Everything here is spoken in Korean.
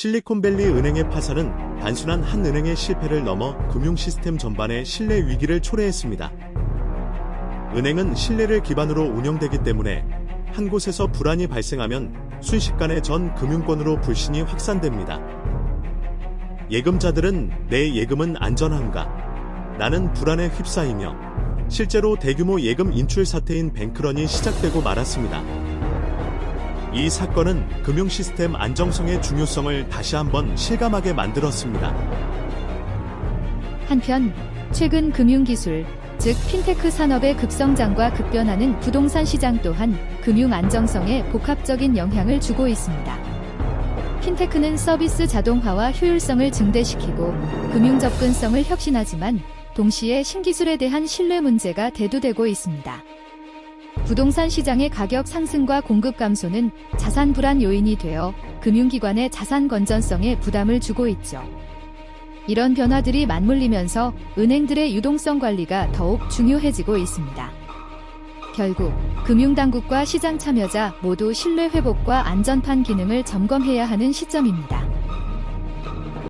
실리콘밸리 은행의 파산은 단순한 한 은행의 실패를 넘어 금융 시스템 전반의 신뢰 위기를 초래했습니다. 은행은 신뢰를 기반으로 운영되기 때문에 한 곳에서 불안이 발생하면 순식간에 전 금융권으로 불신이 확산됩니다. 예금자들은 내 예금은 안전한가? 나는 불안에 휩싸이며 실제로 대규모 예금 인출 사태인 뱅크런이 시작되고 말았습니다. 이 사건은 금융 시스템 안정성의 중요성을 다시 한번 실감하게 만들었습니다. 한편 최근 금융 기술, 즉 핀테크 산업의 급성장과 급변하는 부동산 시장 또한 금융 안정성에 복합적인 영향을 주고 있습니다. 핀테크는 서비스 자동화와 효율성을 증대시키고 금융 접근성을 혁신하지만 동시에 신기술에 대한 신뢰 문제가 대두되고 있습니다. 부동산 시장의 가격 상승과 공급 감소는 자산 불안 요인이 되어 금융기관의 자산 건전성에 부담을 주고 있죠. 이런 변화들이 맞물리면서 은행들의 유동성 관리가 더욱 중요해지고 있습니다. 결국 금융당국과 시장 참여자 모두 신뢰 회복과 안전판 기능을 점검해야 하는 시점입니다.